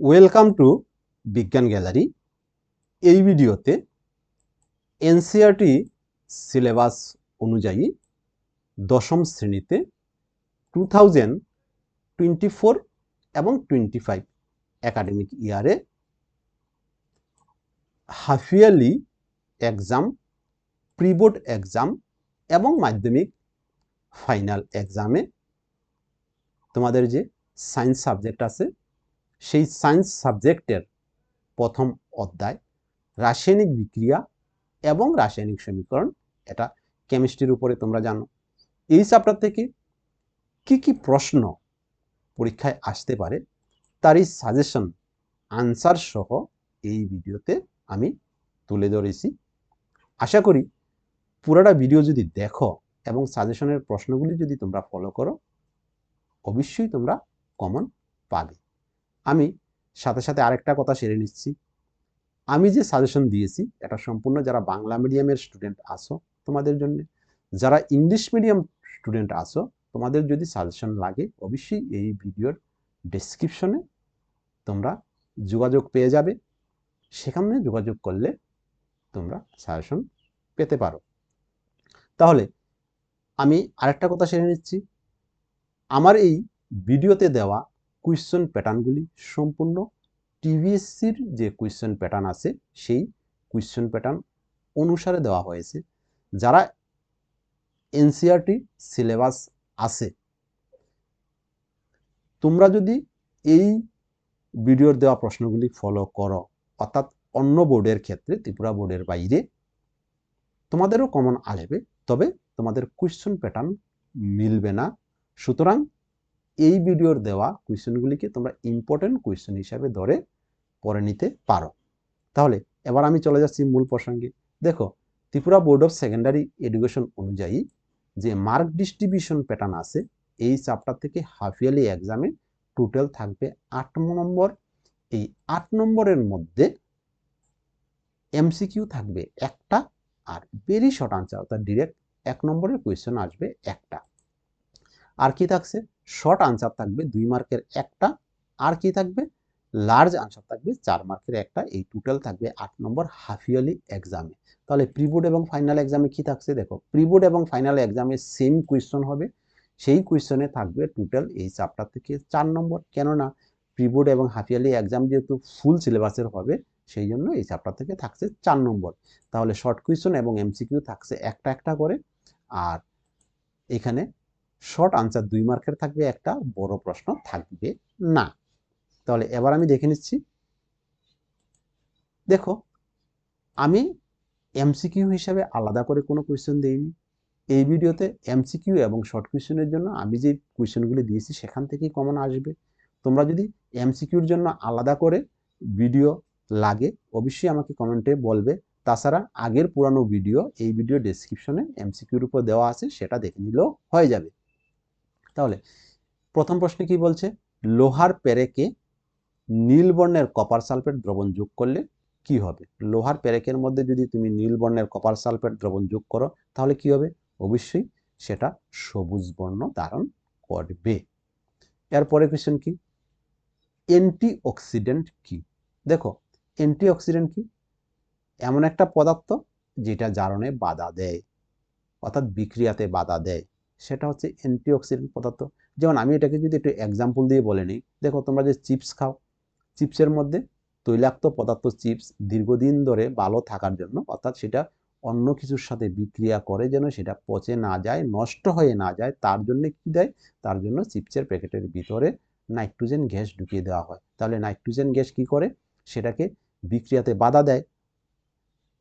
Welcome to বিজ্ঞান gallery এই ভিডিওতে এনসিআরটি সিলেবাস অনুযায়ী দশম শ্রেণীতে টু থাউজেন্ড টোয়েন্টি ফোর এবং টোয়েন্টি ফাইভ অ্যাকাডেমিক ইয়ারে হাফিয়ালি এক্সাম প্রিবোর্ড এক্সাম এবং মাধ্যমিক ফাইনাল এক্সামে তোমাদের যে সায়েন্স সাবজেক্ট আছে সেই সায়েন্স সাবজেক্টের প্রথম অধ্যায়, রাসায়নিক বিক্রিয়া এবং রাসায়নিক সমীকরণ। এটা কেমিস্ট্রির উপরে তোমরা জানো। এই চ্যাপ্টার থেকে কি কি প্রশ্ন পরীক্ষায় আসতে পারে তারই সাজেশন আনসার সহ এই ভিডিওতে আমি তুলে ধরেছি। আশা করি পুরোটা ভিডিও যদি দেখো এবং সাজেশনের প্রশ্নগুলি যদি তোমরা ফলো করো, অবশ্যই তোমরা কমন পাবে। আমি সাথে সাথে আরেকটা কথা সেরে নিচ্ছি। আমি যে সাজেশন দিয়েছি, এটা সম্পূর্ণ যারা বাংলা মিডিয়ামের স্টুডেন্ট আসো তোমাদের জন্য, যারা ইংলিশ মিডিয়াম স্টুডেন্ট আসো তোমাদের যদি সাজেশন লাগে, অবশ্যই এই ভিডিওর ডেসক্রিপশনে তোমরা যোগাযোগ পেয়ে যাবে। সেখানে যোগাযোগ করলে তোমরা সাজেশন পেতে পারো। তাহলে আমি আরেকটা কথা সেরে নিচ্ছি। আমার এই ভিডিওতে দেওয়া কুয়েশ্চন প্যাটার্নগুলি সম্পূর্ণ টিভিএসসির যে কুয়েশ্চন প্যাটার্ন আছে, সেই কুয়েশ্চন প্যাটার্ন অনুসারে দেওয়া হয়েছে। যারা এনসিআরটি সিলেবাস আছে, তোমরা যদি এই ভিডিওর দেওয়া প্রশ্নগুলি ফলো করো, অর্থাৎ অন্য বোর্ডের ক্ষেত্রে, ত্রিপুরা বোর্ডের বাইরে, তোমাদেরও কমন আসবে। তবে তোমাদের কুয়েশ্চন প্যাটার্ন মিলবে না। সুতরাং এই ভিডিওর দেওয়া কোয়েশ্চেনগুলিকে তোমরা ইম্পর্টেন্ট কোয়েশ্চেন হিসাবে ধরে পড়ে নিতে পারো। তাহলে এবার আমি চলে যাচ্ছি মূল প্রসঙ্গে। দেখো, Tripura board of secondary education অনুযায়ী যে মার্ক ডিস্ট্রিবিউশন প্যাটার্ন আছে, এই চ্যাপ্টার থেকে হাফ ইয়ারলি এক্সামে টোটাল থাকবে আট নম্বর। এই আট নম্বরের মধ্যে এমসিকিউ থাকবে একটা আর ভেরি শর্ট আনসার অর্থাৎ ডিরেক্ট এক নম্বরের কোয়েশ্চেন আসবে একটা। আর কি থাকছে? শর্ট আনসার থাকবে দুই মার্কের একটা, আর কি থাকবে? লার্জ আনসার থাকবে, চার মার্কের একটা, এই টোটাল থাকবে আট নম্বর হাফ ইয়ারলি এক্সামে তাহলে প্রিবোর্ড এবং ফাইনাল এক্সামে কি থাকছে দেখো প্রিবোর্ড এবং ফাইনাল এক্সামে সেম কোয়েশ্চন হবে, সেই কোয়েশ্চনে থাকবে টোটাল এই চ্যাপ্টার থেকে চার নম্বর, কেননা প্রিবোর্ড এবং হাফ ইয়ারলি এক্সাম যেহেতু ফুল সিলেবাসের হবে, সেই জন্য এই চ্যাপ্টার থেকে থাকছে চার নম্বর। তাহলে শর্ট কোয়েশ্চন এবং এমসিকিউ থাকছে একটা একটা করে, আর এখানে শর্ট আনসার দুই মার্কের থাকবে একটা, বড় প্রশ্ন থাকবে না। তাহলে এবার আমি দেখে নিচ্ছি। দেখো, আমি এমসিকিউ হিসাবে আলাদা করে কোনো কোয়েশ্চেন দিইনি। এই ভিডিওতে এমসিকিউ এবং শর্ট কোয়েশ্চেনের জন্য আমি যে কোয়েশ্চেনগুলি দিয়েছি সেখান থেকেই কমন আসবে। তোমরা যদি এমসিকিউর জন্য আলাদা করে ভিডিও লাগে, অবশ্যই আমাকে কমেন্টে বলবে। তাছাড়া আগের পুরানো ভিডিও এই ভিডিও ডেসক্রিপশনে এমসিকিউর উপর দেওয়া আছে, সেটা দেখে নিলেও হয়ে যাবে। তাহলে প্রথম প্রশ্নে কি বলছে? লোহার পেরেকে নীল বর্ণের কপার সালফেট দ্রবণ যোগ করলে কি হবে? লোহার পেরেকের মধ্যে যদি তুমি নীল বর্ণের কপার সালফেট দ্রবণ যোগ করো, তাহলে কি হবে? অবশ্যই সেটা সবুজ বর্ণ ধারণ করবে। এরপরে কোয়েশ্চেন কি? অ্যান্টিঅক্সিডেন্ট কি? দেখো অ্যান্টিঅক্সিডেন্ট কি? এমন একটা পদার্থ যেটা জারণে বাধা দেয়, অর্থাৎ বিক্রিয়াতে বাধা দেয়। সেটা হচ্ছে অ্যান্টিঅক্সিডেন্ট পদার্থ। যেমন আমি এটাকে যদি একটু এক্সাম্পল দিয়ে বলে নিই, দেখো তোমরা যে চিপস খাও চিপসের মধ্যে তৈলাক্ত পদার্থ চিপস দীর্ঘদিন ধরে ভালো থাকার জন্য, অর্থাৎ সেটা অন্য কিছুর সাথে বিক্রিয়া করে যেন সেটা পচে না যায়, নষ্ট হয়ে না যায়, তার জন্য কি দেয়? তার জন্য চিপসের প্যাকেটের ভিতরে নাইট্রোজেন গ্যাস ঢুকিয়ে দেওয়া হয়। তাহলে নাইট্রোজেন গ্যাস কি করে? সেটাকে বিক্রিয়াতে বাধা দেয়।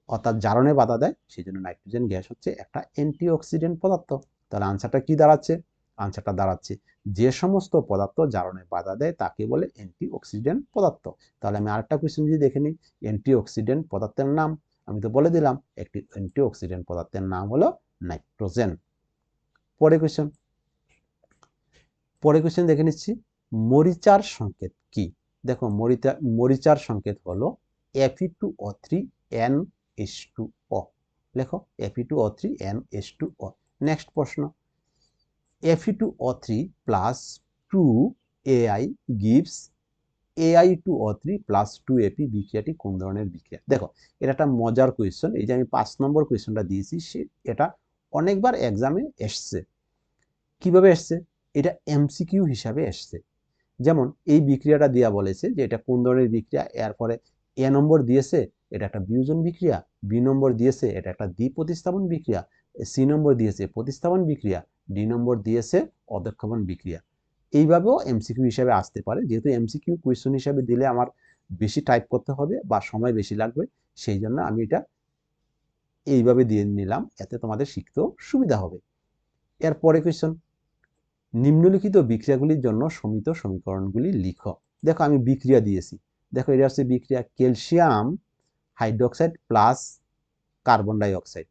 অর্থাৎ জারণে বাধা দেয় সেই জন্য নাইট্রোজেন গ্যাস হচ্ছে একটা অ্যান্টিঅক্সিডেন্ট পদার্থ। তাহলে আনসারটা কি দাঁড়াচ্ছে? আনসারটা দাঁড়াচ্ছে, যে সমস্ত পদার্থ জারণে বাধা দেয় তাকে বলে অ্যান্টিঅক্সিডেন্ট পদার্থ। তাহলে আমি আরেকটা কোয়েশ্চেন যদি দেখে নিই অ্যান্টিঅক্সিডেন্ট পদার্থের নাম? আমি তো বলে দিলাম, একটি অ্যান্টিঅক্সিডেন্ট পদার্থের নাম হলো নাইট্রোজেন পরে কোয়েশ্চেন পরে কোয়েশ্চেন দেখে নিচ্ছি, মরিচার সংকেত কি? দেখো, মরিচা, মরিচার সংকেত হলো Fe two O three N S two O লেখো Fe two O three N S two O next প্রশ্ন. Fe2O3 plus 2Ai gives AI two O three plus two AP বিক্রিয়াটি কোন ধরনের বিক্রিয়া? দেখো, এটা একটা মজার কোয়েশ্চন এই যে আমি পাঁচ নম্বর কোয়েশ্চনটা দিয়েছি, সে এটা অনেকবার এক্সামে এসছে। কীভাবে এসছে? এটা এমসিকিউ হিসাবে এসছে। যেমন, এই বিক্রিয়াটা দেওয়া বলেছে যে এটা কোন ধরনের বিক্রিয়া? এরপরে এ নম্বর দিয়েছে, এটা একটা বিয়োজন বিক্রিয়া বি নম্বর দিয়েছে, এটা একটা দ্বি প্রতিস্থাপন বিক্রিয়া সি নম্বর দিয়েছে প্রতিস্থাপন বিক্রিয়া, ডি নম্বর দিয়েছে অদক্ষপন বিক্রিয়া। এইভাবেও এমসিকিউ হিসাবে আসতে পারে। যেহেতু এমসিকিউ কোয়েশ্চন হিসাবে দিলে আমার বেশি টাইপ করতে হবে বা সময় বেশি লাগবে, সেই জন্য আমি এটা এইভাবে দিয়ে নিলাম, এতে তোমাদের শিখতেও সুবিধা হবে। এরপরে কোয়েশ্চন নিম্নলিখিত বিক্রিয়াগুলির জন্য সমিত সমীকরণগুলি লিখো। দেখো আমি বিক্রিয়া দিয়েছি। দেখো এটা হচ্ছে বিক্রিয়া, calcium hydroxide plus carbon dioxide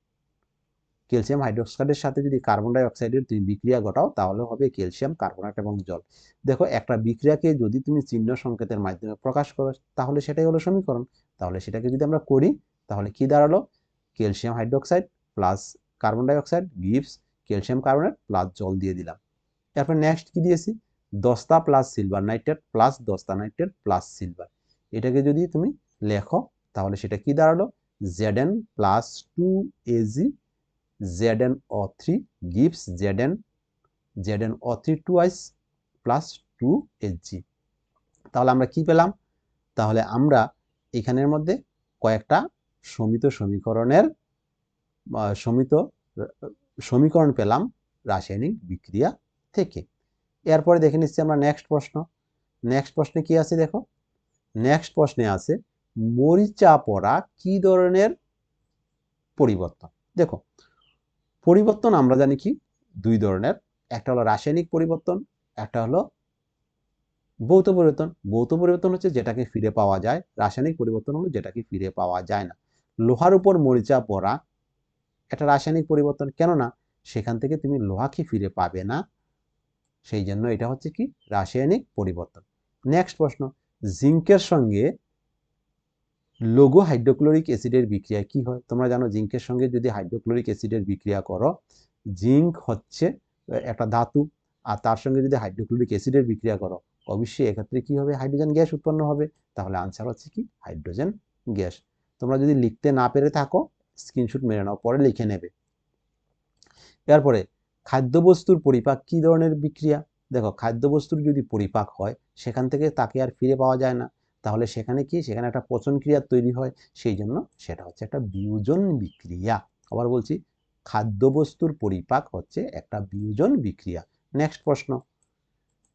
calcium হাইড্রোক্সাইডের সাথে যদি কার্বন ডাইঅক্সাইডের তুমি বিক্রিয়া ঘটাও, তাহলে হবে ক্যালসিয়াম, কার্বনেট এবং জল। দেখো, একটা বিক্রিয়াকে যদি তুমি চিহ্ন সংকেতের মাধ্যমে প্রকাশ করো, তাহলে সেটাই হলো সমীকরণ। তাহলে সেটাকে যদি আমরা করি, তাহলে কি দাঁড়াল? Calcium hydroxide plus carbon dioxide gives calcium carbonate plus জল দিয়ে দিলাম। তারপর নেক্সট কি দিয়েছি? দস্তা প্লাস সিলভার নাইট্রেট প্লাস দস্তা নাইট্রেট প্লাস সিলভার। এটাকে যদি তুমি লেখো, তাহলে সেটা কি দাঁড়াল? Z N plus two AG Z N O three gives Z N Z N O three two ice plus two G তাহলে আমরা কি পেলাম? তাহলে আমরা এখানের মধ্যে কয়েকটা সমিত সমীকরণের সমিত, সমীকরণ পেলাম রাসায়নিক বিক্রিয়া থেকে। এরপরে দেখে নিচ্ছি আমরা নেক্সট প্রশ্ন। নেক্সট প্রশ্নে কি আছে দেখো? নেক্সট প্রশ্নে আছে মরিচা পড়া কি ধরনের পরিবর্তন? দেখো পরিবর্তন আমরা জানি কি? দুই ধরনের। একটা হলো রাসায়নিক পরিবর্তন, একটা হলো ভৌত পরিবর্তন। ভৌত পরিবর্তন হচ্ছে যেটাকে ফিরে পাওয়া যায়। রাসায়নিক পরিবর্তন হলো যেটাকে ফিরে পাওয়া যায় না। লোহার উপর মরিচা পড়া একটা রাসায়নিক পরিবর্তন কেননা সেখান থেকে তুমি লোহাকে ফিরে পাবে না। সেই জন্য এটা হচ্ছে কি? রাসায়নিক পরিবর্তন। নেক্সট প্রশ্ন, জিঙ্কের সঙ্গে লঘু হাইড্রোক্লোরিক অ্যাসিডের বিক্রিয়া কি হয়? তোমরা জানো জিঙ্কের সঙ্গে যদি হাইড্রোক্লোরিক অ্যাসিডের বিক্রিয়া করো, জিঙ্ক হচ্ছে একটা ধাতু, আর তার সঙ্গে যদি হাইড্রোক্লোরিক অ্যাসিডের বিক্রিয়া করো, অবশ্যই এক্ষেত্রে কি হবে? হাইড্রোজেন গ্যাস উৎপন্ন হবে। তাহলে আনসার হচ্ছে কি? Hydrogen gas. তোমরা যদি লিখতে না পেরে থাকো স্ক্রিনশট মেরে নাও, পরে লিখে নেবে। এরপরে, খাদ্যবস্তুর পরিপাক কি ধরনের বিক্রিয়া? দেখো, খাদ্যবস্তুর যদি পরিপাক হয়, সেখান থেকে তাকে আর ফিরে পাওয়া যায় না। তাহলে সেখানে কি? সেখানে একটা পচন ক্রিয়া তৈরি হয়। সেই জন্য সেটা হচ্ছে একটা বিয়োজন বিক্রিয়া। আবার বলছি, খাদ্যবস্তুর পরিপাক হচ্ছে একটা বিয়োজন বিক্রিয়া। নেক্সট প্রশ্ন।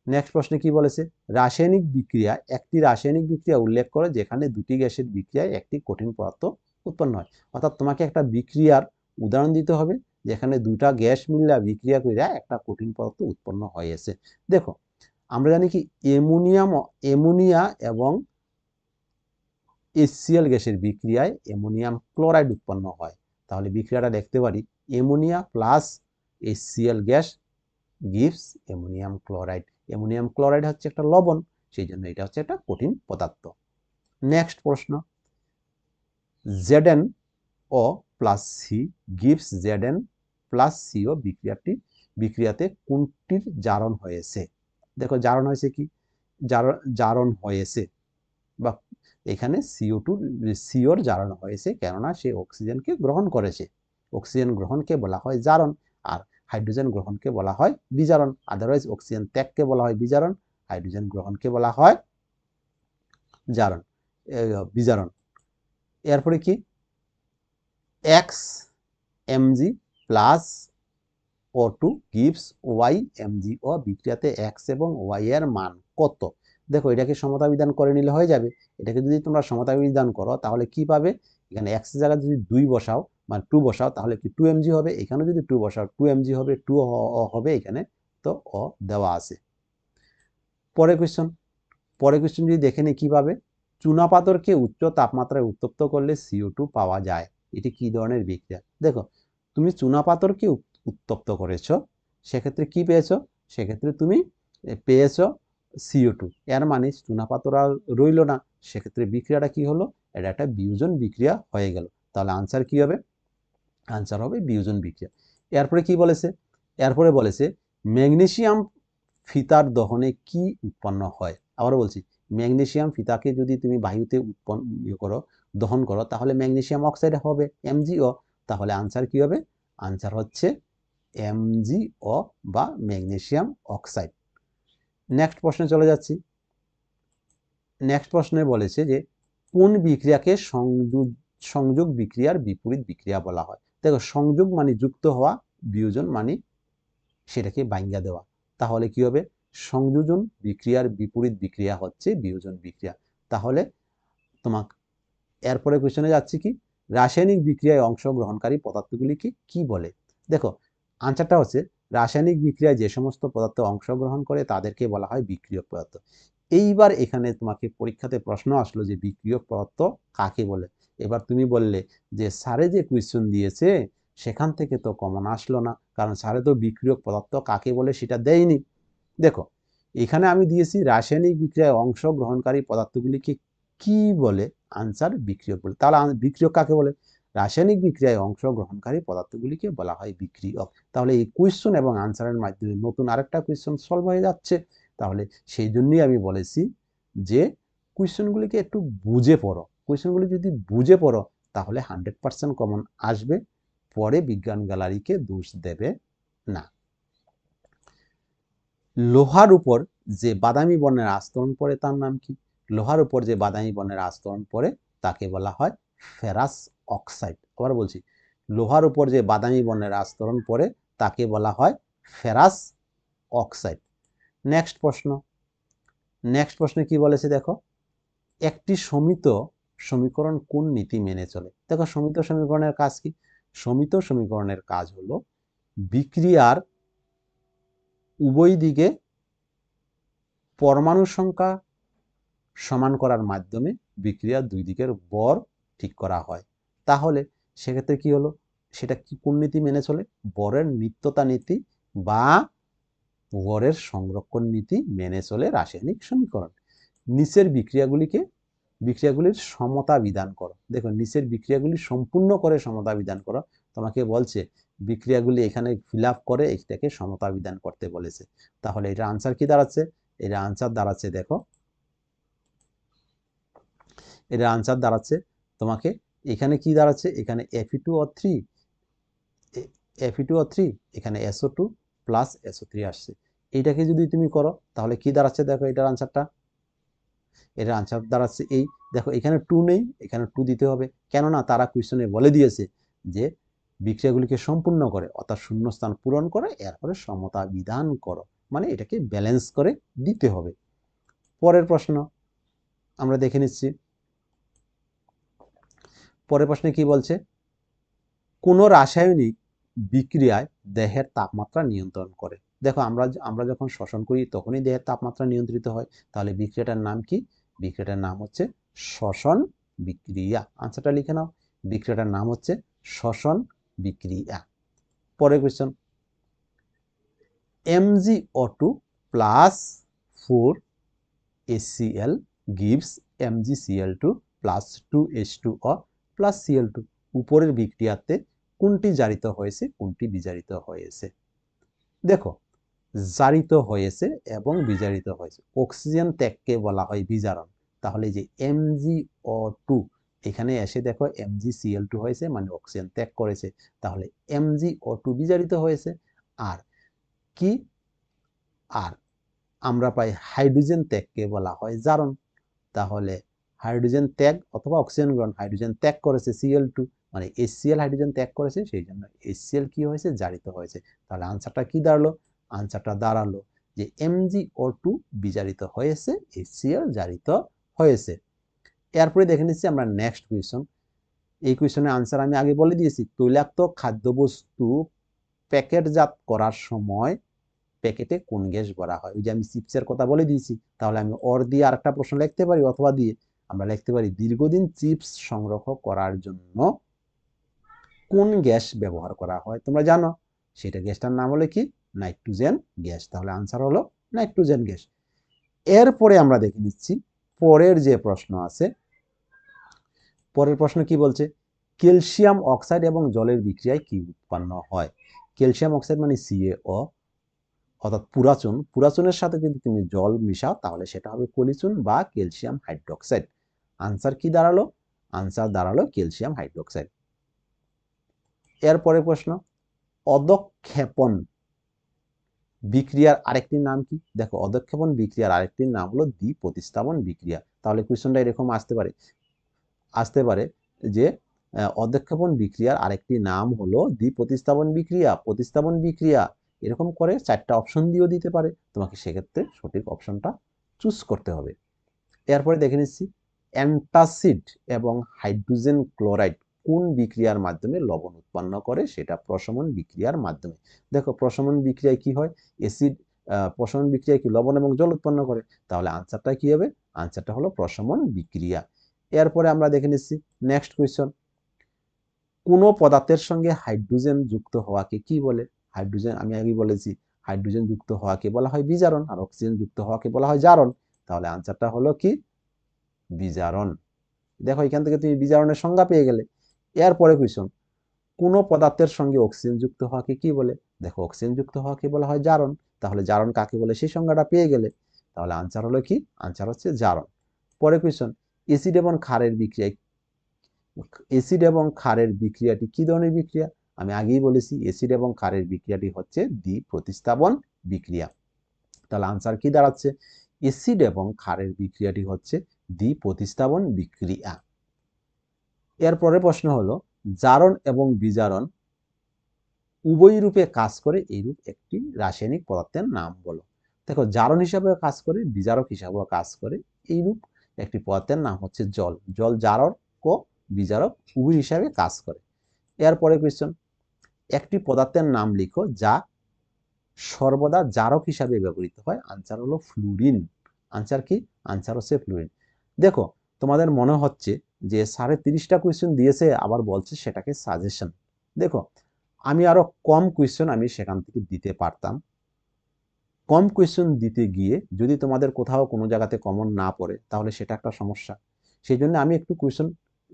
নেক্সট প্রশ্নে কি বলেছে? রাসায়নিক বিক্রিয়া, একটি রাসায়নিক বিক্রিয়া উল্লেখ করে যেখানে দুটি গ্যাসের বিক্রিয়ায় একটি কঠিন পদার্থ উৎপন্ন হয়। অর্থাৎ তোমাকে একটা বিক্রিয়ার উদাহরণ দিতে হবে, যেখানে দুটা গ্যাস মিললা বিক্রিয়া করিয়া একটা কঠিন পদার্থ উৎপন্ন হয়েছে। দেখো, আমরা জানি কি, অ্যামোনিয়াম, অ্যামোনিয়া এবং এসিএল গ্যাসের বিক্রিয়ায় অ্যামোনিয়াম ক্লোরাইড উৎপন্ন হয়। তাহলে বিক্রিয়াটা দেখতে পারি। Ammonia plus ACL gas gives ammonium chloride. Ammonium chloride হচ্ছে একটা লবণ, সেই জন্য এটা হচ্ছে একটা কঠিন পদার্থ। নেক্সট প্রশ্ন। ZN O plus C, gives ZN plus CO বিক্রিয়াটি, বিক্রিয়াতে কোনটির জারণ হয়েছে? দেখো জারণ হয়েছে কি? জারণ হয়েছে। বা এখানে সিও টু সিওর জারণ হয়েছে কেননা সে অক্সিজেনকে গ্রহণ করেছে। অক্সিজেন গ্রহণকে বলা হয় জারণ আর হাইড্রোজেন গ্রহণকে বলা হয় বিজারণ। আদারওয়াইজ অক্সিজেন ত্যাগকে বলা হয় বিজারণ, হাইড্রোজেন গ্রহণকে বলা হয় জারণ বিজারণ। এরপরে কি? X MG plus O two gives Y MG O বিক্রিয়াতে X এবং ওয়াই এর মান কত? দেখো এটাকে সমতা বিধান করে নিলে হয়ে যাবে। এটাকে যদি তোমরা সমতা বিধান করো, তাহলে কি পাবে? এখানে এক্স জায়গায় যদি দুই বসাও মানে টু বসাও, তাহলে কি টু এমজি হবে? এখানে যদি টু বসাও টু এমজি হবে টু অ হবে, এখানে তো অ দেওয়া আছে। পরে কোয়েশ্চন পরে কোয়েশ্চন যদি দেখে নিই কী পাবে? চুনাপাথরকে উচ্চ তাপমাত্রায় উত্তপ্ত করলে সিও টু পাওয়া যায়। এটি কি ধরনের বিক্রিয়া? দেখো, তুমি চুনাপাথরকে উত্তপ্ত করেছ, সেক্ষেত্রে কি পেয়েছ? সেক্ষেত্রে তুমি পেয়েছ সিও টু এর মানে চুনাপাথর আর রইল না। সেক্ষেত্রে বিক্রিয়াটা কি হলো? এটা একটা বিয়োজন বিক্রিয়া হয়ে গেল। তাহলে আনসার কি হবে? আনসার হবে বিয়োজন বিক্রিয়া। এরপরে কি বলেছে? এরপরে বলেছে ম্যাগনেশিয়াম ফিতার দহনে কি উৎপন্ন হয়? আবার বলছি ম্যাগনেশিয়াম ফিতাকে যদি তুমি বায়ুতে উৎপন্ন ইয়ে করো, দহন করো, তাহলে ম্যাগনেশিয়াম অক্সাইড হবে, এমজিও। তাহলে আনসার কি হবে? আনসার হচ্ছে এমজিও বা ম্যাগনেশিয়াম অক্সাইড। নেক্সট প্রশ্নে চলে যাচ্ছি। নেক্সট প্রশ্নে বলেছে যে, কোন বিক্রিয়াকে সংযোগ সংযোগ বিক্রিয়ার বিপরীত বিক্রিয়া বলা হয়? দেখো, সংযোগ মানে যুক্ত হওয়া, বিয়োজন মানে সেটাকে বাইঙ্গা দেওয়া। তাহলে কি হবে? সংযোজন বিক্রিয়ার বিপরীত বিক্রিয়া হচ্ছে বিয়োজন বিক্রিয়া। তাহলে তোমাক, এরপরে কোয়েশনে যাচ্ছি কি? রাসায়নিক বিক্রিয়ায় অংশগ্রহণকারী পদার্থগুলিকে কি বলে? দেখো আনসারটা হচ্ছে রাসায়নিক বিক্রিয়ায় যে সমস্ত পদার্থ অংশগ্রহণ করে তাদেরকে বলা হয় বিক্রিয়ক পদার্থ। এইবার এখানে তোমাকে পরীক্ষাতে প্রশ্ন আসলো যে বিক্রিয়ক পদার্থ কাকে বলে? এবার তুমি বললে যে স্যারে যে কোয়েশ্চন দিয়েছে, সেখান থেকে তো কমন আসলো না, কারণ স্যারে তো বিক্রিয়ক পদার্থ কাকে বলে সেটা দেয়নি। দেখো, এখানে আমি দিয়েছি রাসায়নিক বিক্রিয়ায় অংশগ্রহণকারী পদার্থগুলিকে কি বলে? আনসার বিক্রিয়ক বলে। তাহলে বিক্রিয়ক কাকে বলে? রাসায়নিক বিক্রিয়ায় অংশগ্রহণকারী পদার্থগুলিকে বলা হয় বিক্রিয়ক। তাহলে এই কোয়েশ্চন এবং আনসারের মাধ্যমে নতুন আরেকটা কোয়েশ্চন সলভ হয়ে যাচ্ছে। তাহলে সেই জন্যই আমি বলেছি যে কোয়েশ্চনগুলিকে একটু বুঝে পড়ো। কোয়েশ্চনগুলি যদি বুঝে পড়ো, তাহলে হান্ড্রেড পার্সেন্ট কমন আসবে। পরে বিজ্ঞান গ্যালারিকে দোষ দেবে না। লোহার উপর যে বাদামি বর্ণের আস্তরণ পড়ে তার নাম কি? লোহার উপর যে বাদামি বর্ণের আস্তরণ পড়ে তাকে বলা হয় ফেরাস অক্সাইড। আবার বলছি, লোহার উপর যে বাদামি বর্ণের আস্তরণ পড়ে, তাকে বলা হয় ফেরাস অক্সাইড। নেক্সট প্রশ্ন। নেক্সট প্রশ্নে কি বলেছে দেখো, একটি সমিত সমীকরণ কোন নীতি মেনে চলে? দেখো, সমিত সমীকরণের কাজ কি? সমিত সমীকরণের কাজ হলো বিক্রিয়ার উভয় দিকে পরমাণু সংখ্যা সমান করার মাধ্যমে বিক্রিয়ার দুই দিকের বর ঠিক করা হয়। তাহলে সেক্ষেত্রে কি হলো? সেটা কি কোন নীতি মেনে চলে? বরের নিত্যতা নীতি বা বরের সংরক্ষণ নীতি মেনে চলে রাসায়নিক সমীকরণ। নিচের বিক্রিয়াগুলিকে, বিক্রিয়াগুলির সমতা বিধান করো। দেখো, নিচের বিক্রিয়াগুলি সম্পূর্ণ করে সমতা বিধান করো। তোমাকে বলছে, বিক্রিয়াগুলি এখানে ফিল করে এটাকে সমতা বিধান করতে বলেছে। তাহলে এটা আনসার কি দাঁড়াচ্ছে? এটা আনসার দাঁড়াচ্ছে, দেখো। এটা আনসার দাঁড়াচ্ছে তোমাকে এখানে কি দাঁড়াচ্ছে? এখানে Fe two O three Fe two O three এখানে SO two plus SO three আসছে। এইটাকে যদি তুমি করো, তাহলে কি দাঁড়াচ্ছে? দেখো এটার আনসারটা এটার আনসার দাঁড়াচ্ছে এই। দেখো এখানে টু নেই, এখানে টু দিতে হবে। কেননা তারা কোয়েশনে বলে দিয়েছে যে বিক্রিয়াগুলিকে সম্পূর্ণ করে, অর্থাৎ শূন্যস্থান পূরণ করে, এরপরে সমতা বিধান করো। মানে এটাকে ব্যালেন্স করে দিতে হবে। পরের প্রশ্ন আমরা দেখে নিচ্ছি। পরের প্রশ্নে কি বলছে? কোন রাসায়নিক বিক্রিয়ায় দেহের তাপমাত্রা নিয়ন্ত্রণ করে। দেখো, আমরা আমরা যখন শ্বসন করি, তখনই দেহের তাপমাত্রা নিয়ন্ত্রিত হয়। তাহলে বিক্রিয়াটার নাম কি? বিক্রিয়াটার নাম হচ্ছে শ্বসন বিক্রিয়া। আনসারটা লিখে নাও। বিক্রিয়াটার নাম হচ্ছে শ্বসন বিক্রিয়া। পরের question two plus four ACL gives MGCL two plus two S two O plus CL two উপরের বিক্রিয়াতে কোনটি জারিত হয়েছে, কোনটি বিজারিত হয়েছে। দেখো, জারিত হয়েছে এবং বিজারিত হয়েছে। অক্সিজেন ত্যাগকে বলা হয় বিজারণ। তাহলে যে এমজিও টু এখানে এসে দেখো এমজি সিএল টু হয়েছে মানে অক্সিজেন ত্যাগ করেছে। তাহলে এমজি ও টু বিজারিত হয়েছে, আর কি? আর আমরা পাই হাইড্রোজেন ত্যাগকে বলা হয় জারণ। তাহলে হাইড্রোজেন ত্যাগ অথবা অক্সিজেন গ্রহণ। হাইড্রোজেন ত্যাগ করেছে সিএল টু মানে এসসিএল হাইড্রোজেন ত্যাগ করেছে, সেই জন্য এসসিএল কি হয়েছে? জারিত হয়েছে। তাহলে আনসারটা কি দাঁড়াল? আনসারটা দাঁড়াল যে এমজি ও টু বিজারিত হয়েছে এসসিএল জারিত হয়েছে। এরপরে দেখে নিচ্ছি আমরা নেক্সট কুয়েশন এই কুয়েশনের আনসার আমি আগে বলে দিয়েছি, তৈলাক্ত খাদ্যবস্তু প্যাকেটজাত করার সময় প্যাকেটে কোন গ্যাস ভরা হয়? ওই যে আমি চিপসের কথা বলে দিয়েছি, তাহলে আমি অর দিয়ে আরেকটা প্রশ্ন লিখতে পারি অথবা দিয়ে? আমরা লিখতে পারি দীর্ঘদিন চিপস সংগ্রহ করার জন্য কোন গ্যাস ব্যবহার করা হয়? তোমরা জানো, সেটা গ্যাসটার নাম হলো কি? Nitrogen gas. তাহলে আনসার হলো নাইট্রোজেন গ্যাস। এরপরে আমরা দেখে নিচ্ছি পরের যে প্রশ্ন আছে, পরের প্রশ্ন কি বলছে? ক্যালসিয়াম অক্সাইড এবং জলের বিক্রিয়ায় কি উৎপন্ন হয়? ক্যালসিয়াম অক্সাইড মানে সিএও অর্থাৎ পুরাচুন। পুরাচুনের সাথে যদি তুমি জল মিশাও, তাহলে সেটা হবে কলিচুন বা ক্যালসিয়াম হাইড্রোক্সাইড। আনসার কি দাঁড়াল? আনসার দাঁড়াল ক্যালসিয়াম হাইড্রোক্সাইড এরপরে প্রশ্ন অদক্ষেপণ বিক্রিয়ার আরেকটি নাম কি? দেখো অদক্ষেপণ বিক্রিয়ার আরেকটির নাম হলো দ্বি প্রতিস্থাপন বিক্রিয়া। তাহলে কোয়েশনটা এরকম আসতে পারে। আসতে পারে যে অদক্ষেপণ বিক্রিয়ার আরেকটি নাম হলো দ্বি প্রতিস্থাপন বিক্রিয়া প্রতিস্থাপন বিক্রিয়া। এরকম করে চারটা অপশন দিয়েও দিতে পারে। তোমাকে সেক্ষেত্রে সঠিক অপশনটা চুজ করতে হবে। এরপরে দেখে নিচ্ছি অ্যান্টাসিড এবং হাইড্রোজেন ক্লোরাইড কোন বিক্রিয়ার মাধ্যমে লবণ উৎপন্ন করে? সেটা প্রশমন বিক্রিয়ার মাধ্যমে। দেখো, প্রশমন বিক্রিয়ায় কি হয়? অ্যাসিড প্রশমন বিক্রিয়ায় কি লবণ এবং জল উৎপন্ন করে? তাহলে আনসারটা কি হবে? আনসারটা হলো প্রশমন বিক্রিয়া। এরপরে আমরা দেখে নিচ্ছি, নেক্সট কোয়েশ্চন। কোন পদার্থের সঙ্গে হাইড্রোজেন যুক্ত হওয়াকে কি বলে? হাইড্রোজেন, আমি আগে বলেছি, হাইড্রোজেন যুক্ত হওয়াকে বলা হয় বিজারণ, আর অক্সিজেন যুক্ত হওয়াকে বলা হয় জারণ। তাহলে আনসারটা হলো কি? বিজারণ। দেখো, এখান থেকে তুমি বিজারণের সংজ্ঞা পেয়ে গেলে। এরপরে কুইশন কোন পদার্থের সঙ্গে অক্সিজেন যুক্ত হওয়াকে কি বলে? দেখো অক্সিজেন যুক্ত হওয়াকে বলা হয় জারণ। তাহলে জারণ কাকে বলে? সেই সংজ্ঞাটা পেয়ে গেলে। তাহলে আনসার হলো কি? আনসার হচ্ছে জারণ। পরে কুইশন এসিড এবং ক্ষারের বিক্রিয়া এসিড এবং ক্ষারের বিক্রিয়াটি কি ধরনের বিক্রিয়া? আমি আগেই বলেছি এসিড এবং ক্ষারের বিক্রিয়াটি হচ্ছে দ্বি প্রতিস্থাপন বিক্রিয়া। তাহলে আনসার কি দাঁড়াচ্ছে? এসিড এবং ক্ষারের বিক্রিয়াটি হচ্ছে দ্বি প্রতিস্থাপন বিক্রিয়া। এরপরে প্রশ্ন হলো, জারণ এবং বিজারণ উভয় রূপে কাজ করে, এইরূপ একটি রাসায়নিক পদার্থের নাম বলো। দেখো, জারণ হিসাবেও কাজ করে, বিজারক হিসাবেও কাজ করে, এইরূপ একটি পদার্থের নাম হচ্ছে জল। জল জারক ও বিজারক উভয় হিসাবে কাজ করে। এরপরে কোয়েশ্চন একটি পদার্থের নাম লিখো যা সর্বদা জারক হিসাবে ব্যবহৃত হয়। আনসার হলো ফ্লুরিন আনসার কি? আনসার হচ্ছে ফ্লুরিন দেখো, তোমাদের মনে হচ্ছে যে সাড়ে তিরিশটা কোয়েশ্চেন দিয়েছে, আবার বলছে সেটাকে সাজেশন দেখো, আমি আরও কম কোয়েশ্চেন আমি সেখান থেকে দিতে পারতাম। কম কোয়েশ্চেন দিতে গিয়ে যদি তোমাদের কোথাও কোনো জায়গাতে কমন না পড়ে, তাহলে সেটা একটা সমস্যা। সেই জন্য আমি একটু কোয়েশ্চেন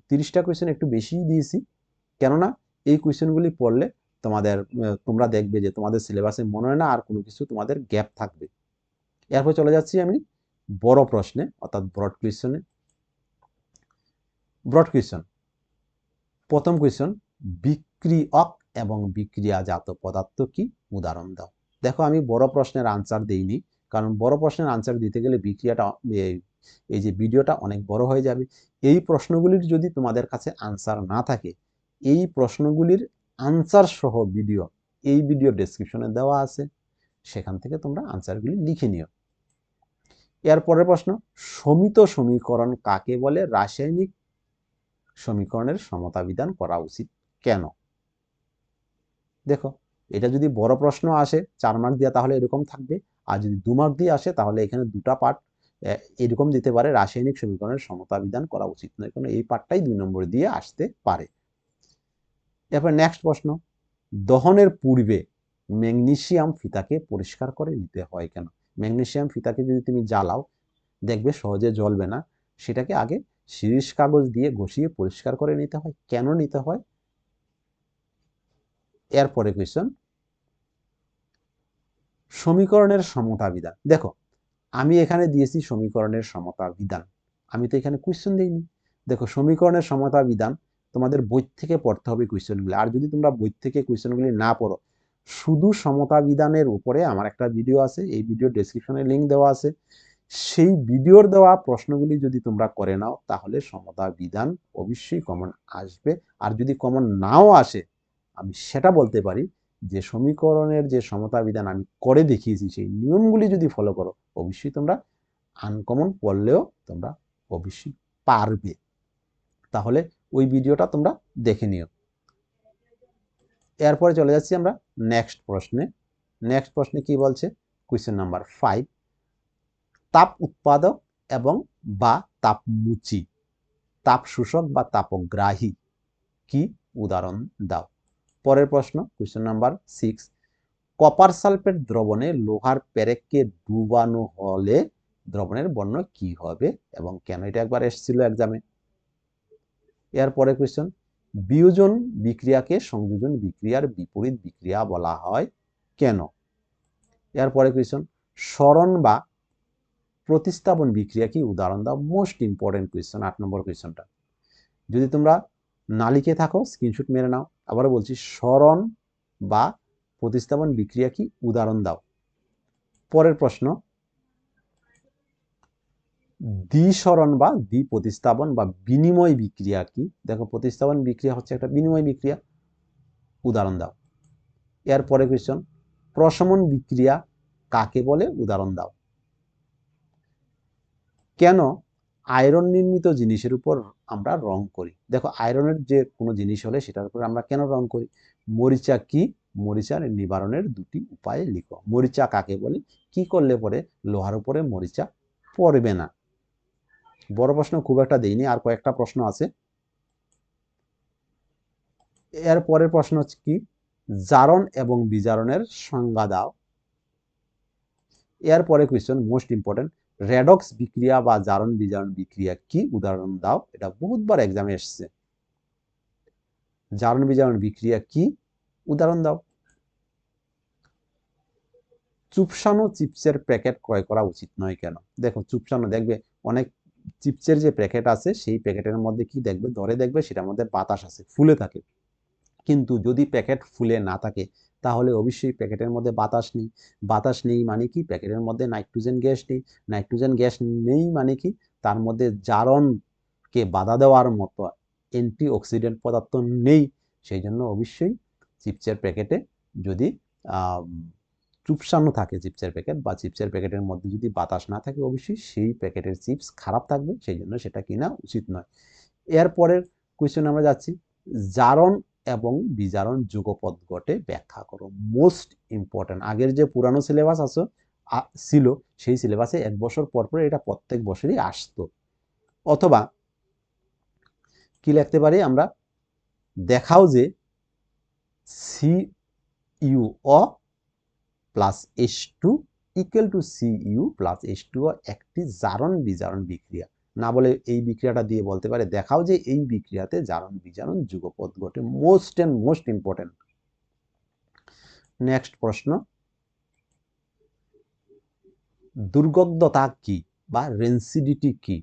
তিরিশটা কোয়েশ্চেন একটু বেশিই দিয়েছি। কেননা, এই কোয়েশ্চেনগুলি পড়লে তোমাদের তোমরা দেখবে যে তোমাদের সিলেবাসে মনে হয় না আর কোনো কিছু তোমাদের গ্যাপ থাকবে। এরপর চলে যাচ্ছি আমি বড় প্রশ্নে, অর্থাৎ ব্রড কোয়েশ্চনে ব্রড কোয়েশ্চন প্রথম কোয়েশ্চন বিক্রিয়ক এবং বিক্রিয়াজাত পদার্থ কি? উদাহরণ দাও। দেখো, আমি বড় প্রশ্নের আনসার দেইনি, কারণ বড় প্রশ্নের আনসার দিতে গেলে বিক্রিয়াটা এই যে ভিডিওটা অনেক বড় হয়ে যাবে। এই প্রশ্নগুলির যদি তোমাদের কাছে আনসার না থাকে, এই প্রশ্নগুলির আনসার সহ ভিডিও এই ভিডিও ডেসক্রিপশনে দেওয়া আছে। সেখান থেকে তোমরা আনসারগুলি লিখে নিও। এরপরের প্রশ্ন, সমিত সমীকরণ কাকে বলে? রাসায়নিক সমীকরণের সমতা বিধান করা উচিত কেন? দেখো, এটা যদি বড় প্রশ্ন আসে, চার মার্ক দিয়ে তাহলে এরকম থাকবে। আর যদি দু মার্ক দিয়ে আসে, তাহলে এখানে দুটা পার্ট এরকম দিতে পারে, রাসায়নিক সমীকরণের সমতা বিধান করা উচিত নয়। কারণ এই পার্টটাই দুই নম্বর দিয়ে আসতে পারে। এরপর নেক্সট প্রশ্ন, দহনের পূর্বে ম্যাগনেশিয়াম ফিতাকে পরিষ্কার করে নিতে হয় কেন? ম্যাগনেশিয়াম ফিতাকে যদি তুমি জ্বালাও, দেখবে সহজে জ্বলবে না। সেটাকে আগে শিরিষ কাগজ দিয়ে ঘষিয়ে পরিষ্কার করে নিতে হয়। কেন নিতে হয়? এরপরে কোয়েশ্চন সমীকরণের সমতা বিধান দেখো, আমি এখানে দিয়েছি সমীকরণের সমতা বিধান আমি তো এখানে কোয়েশ্চেন দিইনি। দেখো, সমীকরণের সমতা বিধান তোমাদের বই থেকে পড়তে হবে কোয়েশ্চেনগুলি আর যদি তোমরা বই থেকে কোয়েশ্চেনগুলি না পড়ো শুধু সমতা বিধানের উপরে আমার একটা ভিডিও আছে, এই ভিডিও ডেসক্রিপশনে লিঙ্ক দেওয়া আছে। সেই ভিডিওর দেওয়া প্রশ্নগুলি যদি তোমরা করে নাও, তাহলে সমতা বিধান অবশ্যই কমন আসবে। আর যদি কমন নাও আসে, আমি সেটা বলতে পারি যে সমীকরণের যে সমতা বিধান আমি করে দেখিয়েছি, সেই নিয়মগুলি যদি ফলো করো, অবশ্যই তোমরা আনকমন পড়লেও তোমরা অবশ্যই পারবে। তাহলে ওই ভিডিওটা তোমরা দেখে নিও। এরপরে চলে যাচ্ছি আমরা নেক্সট প্রশ্নে। নেক্সট প্রশ্নে কি বলছে? কোয়েশ্চেন নাম্বার ফাইভ তাপ উৎপাদক এবং বা তাপমুচি তাপ শোষক বা তাপগ্রাহী কি উদাহরণ দাও। পরের প্রশ্ন question number six copper sulphate দ্রবণে লোহার পেরেককে ডুবানো হলে দ্রবণের বর্ণ কি হবে এবং কেন এটা একবার এসেছিল এক্সামে এরপরে কোয়েশ্চন বিয়োজন বিক্রিয়াকে সংযোজন বিক্রিয়ার বিপরীত বিক্রিয়া বলা হয়। কেন? এরপরে কোয়েশন স্মরণ বা প্রতিস্থাপন বিক্রিয়া কি? উদাহরণ দাও মোস্ট ইম্পর্টেন্ট কোয়েশন আট নম্বর কোয়েশনটা যদি তোমরা না লিখে থাকো স্ক্রিনশট মেরে নাও, আবারও বলছি, স্মরণ বা প্রতিস্থাপন বিক্রিয়া কি? উদাহরণ দাও। পরের প্রশ্ন দ্বিসরণ বা দ্বি প্রতিস্থাপন বা বিনিময় বিক্রিয়া কি? দেখো, প্রতিস্থাপন বিক্রিয়া হচ্ছে একটা বিনিময় বিক্রিয়া। উদাহরণ দাও। এরপরে কোয়েশন প্রশমন বিক্রিয়া কাকে বলে? উদাহরণ দাও। কেন আয়রন নির্মিত জিনিসের উপর আমরা রং করি? দেখো, আয়রনের যে কোনো জিনিস হলে সেটার উপর আমরা কেন রং করি? মরিচা কি? মরিচার নিবারণের দুটি উপায় লিখো। মরিচা কাকে বলে? কি করলে পরে? লোহার উপরে মরিচা পড়বে না। বড় প্রশ্ন খুব একটা দেইনি, আর কয়েকটা প্রশ্ন আছে। এর পরের প্রশ্ন হচ্ছে কি? জারণ এবং বিজারণের সংজ্ঞা দাও। এর পরে কোয়েশ্চন মোস্ট ইম্পর্টেন্ট রেডক্স বিক্রিয়া বা জারণ বিজারণ বিক্রিয়া কি? উদাহরণ দাও, এটা বহুতবার এক্সামে এসছে। জারণ বিজারণ বিক্রিয়া কি? উদাহরণ দাও। চুপসানো চিপসের প্যাকেট ক্রয় করা উচিত নয় কেন? দেখো, চুপসানো, দেখবে অনেক চিপসের যে প্যাকেট আছে, সেই প্যাকেটের মধ্যে কি দেখবে? ধরে দেখবে সেটার মধ্যে বাতাস আছে, ফুলে থাকে। কিন্তু যদি প্যাকেট ফুলে না থাকে, তাহলে অবশ্যই প্যাকেটের মধ্যে বাতাস নেই। বাতাস নেই মানে কি? প্যাকেটের মধ্যে নাইট্রোজেন গ্যাস নেই। নাইট্রোজেন গ্যাস নেই মানে কি? তার মধ্যে জারণকে বাধা দেওয়ার মতো অ্যান্টি অক্সিডেন্ট পদার্থ নেই। সেই জন্য অবশ্যই চিপসের প্যাকেটে যদি চুপসানো থাকে চিপসের প্যাকেট বা চিপসের প্যাকেটের মধ্যে যদি বাতাস না থাকে অবশ্যই সেই প্যাকেটের চিপস খারাপ থাকবে, সেই জন্য সেটা কিনা উচিত নয়। এরপরের কোয়েশ্চেন আমরা যাচ্ছি। জারণ এবং বিজারণ যুগপদ ঘটে ব্যাখ্যা করো। মোস্ট ইম্পর্টেন্ট আগের যে পুরানো সিলেবাস আছে ছিল, সেই সিলেবাসে এক বছর পর পর এটা প্রত্যেক বছরই আসতো। অথবা কি লিখতে পারি আমরা? দেখাও যে C U O plus S two equal to C U plus S two একটি জারণ বিজারণ বিক্রিয়া। না বলে এই বিক্রিয়াটা দিয়ে বলতে পারে, দেখাও যে এই বিক্রিয়াতে জারণ বিজারণ যুগপদ ঘটে most and most important next প্রশ্ন। দুর্গন্ধতা কি বা রেন্সিডিটি কি?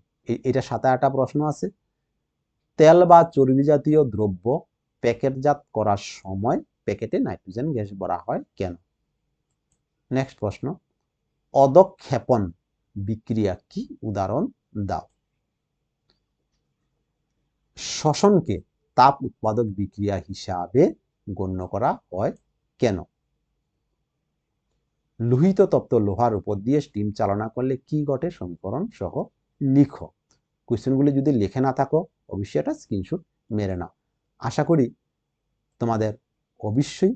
এটা সাথে আটটা প্রশ্ন আছে। তেল বা চর্বি জাতীয় দ্রব্য প্যাকেটজাত করার সময় প্যাকেটে নাইট্রোজেন গ্যাস ভরা হয় কেন? নেক্সট প্রশ্ন, অদক্ষেপণ বিক্রিয়া কি? উদাহরণ দাও। শ্বসনকে তাপ উৎপাদক বিক্রিয়া হিসাবে গণ্য করা হয় কেন? লোহিত তপ্ত লোহার উপর দিয়ে স্টিম চালনা করলে কি ঘটে? সমীকরণ সহ লিখো। কোয়েশ্চেনগুলি যদি লিখে না থাকো, অবশ্যই একটা স্ক্রিনশট মেরে নাও। আশা করি তোমাদের অবশ্যই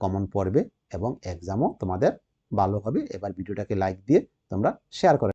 কমন পড়বে। এবং এক্সামও তোমাদের ভালো হবে। এবার ভিডিওটাকে লাইক দিয়ে তোমরা শেয়ার করে